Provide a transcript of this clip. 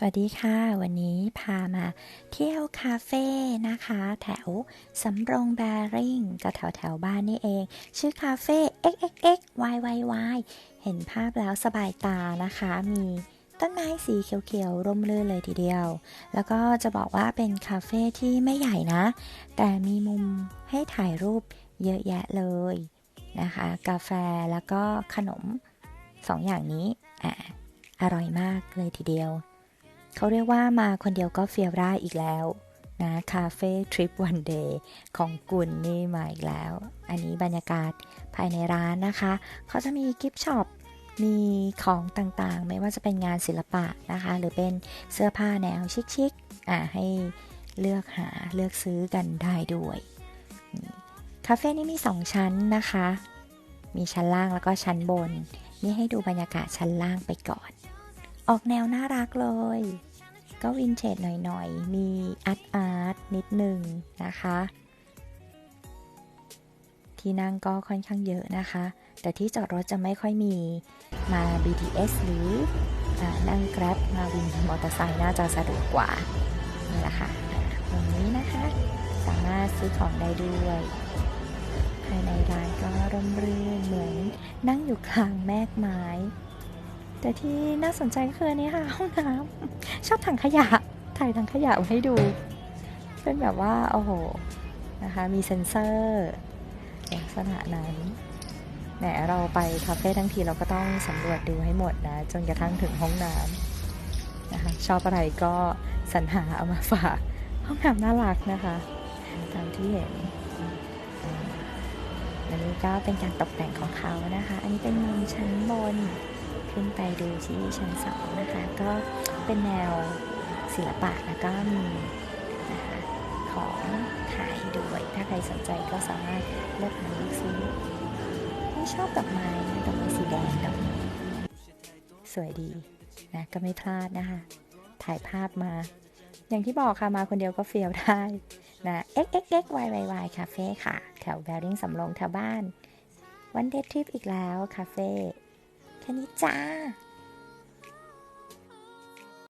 สวัสดีค่ะ วันนี้พามาเที่ยวคาเฟ่นะคะ แถวสำโรงแบริ่งก็แถวแถวบ้านนี่เอง ชื่อคาเฟ่ xxx yy เห็นภาพแล้วสบายตานะคะ มีต้นไม้สีเขียวๆ ร่มรื่นเลยทีเดียว แล้วก็จะบอกว่าเป็นคาเฟ่ที่ไม่ใหญ่นะ แต่มีมุมให้ถ่ายรูปเยอะแยะเลยนะคะ กาแฟแล้วก็ขนมสองอย่างนี้อะอร่อยมากเลยทีเดียว เขาเรียกว่ามาคนเดียวก็เฟียวได้อีกแล้วนะคาเฟ่ทริปวันเดย์ของกุลนี่มาอีกแล้ว อันนี้บรรยากาศภายในร้านนะคะ เขาจะมีกิฟต์ช็อปมีของต่างๆ ไม่ว่าจะเป็นงานศิลปะนะคะ หรือเป็นเสื้อผ้าแนวชิคๆอะให้เลือกหาเลือกซื้อกันได้ด้วยคาเฟ่นี้มี 2 ชั้นนะคะ มีชั้นล่างแล้วก็ชั้นบน นี่ให้ดูบรรยากาศชั้นล่างไปก่อน ออกแนวน่ารักเลย ก็วินเทจหน่อยๆ มีอาร์ตอาร์ตนิดหนึ่งนะคะ ที่นั่งก็ค่อนข้างเยอะนะคะ แต่ที่จอดรถจะไม่ค่อยมีมา BTS หรืออนั่ง Grab มาวินมอเตอร์ไซค์น่าจะสะดวกกว่า นี่แหละค่ะอ่าตรงนี้นะคะ สามารถซื้อของได้ด้วยภายในร้านก็ร่มรื่นเหมือนนั่งอยู่กลางแมกไม้ แต่ที่น่าสนใจก็คืออันนี้ค่ะห้องน้ำชอบถังขยะ ถ่ายถังขยะมาให้ดู เป็นแบบว่า โอ้โห นะคะ มีเซ็นเซอร์ลักษณะนั้นแหมเราไปคาเฟ่ทั้งทีเราก็ต้องสำรวจดูให้หมดนะ จนกระทั่งถึงห้องน้ำนะคะ ชอบอะไรก็สรรหาเอามาฝาก ห้องน้ำน่ารักนะคะ ตามที่เห็นอันนี้ก็เป็นการตกแต่งของเขานะคะ อันนี้เป็นมุมชั้นบน ขึ้นไปดูที่ชั้นสองนะคะก็เป็นแนวศิลปะแล้วก็มีนะคะของขายด้วย ถ้าใครสนใจก็สามารถเลือกหาเลือกซื้อไม่ชอบดอกไม้นะดอกไม้สีแดงดอกสวยดีนะก็ไม่พลาดนะคะ ถ่ายภาพมา อย่างที่บอกค่ะมาคนเดียวก็เฟียวได้นะ x x x y y y คาเฟ่ค่ะ แถวแบริ่งสำโรงแถวบ้านวันเดททริปอีกแล้ว คาเฟ่ แค่นี้จ้า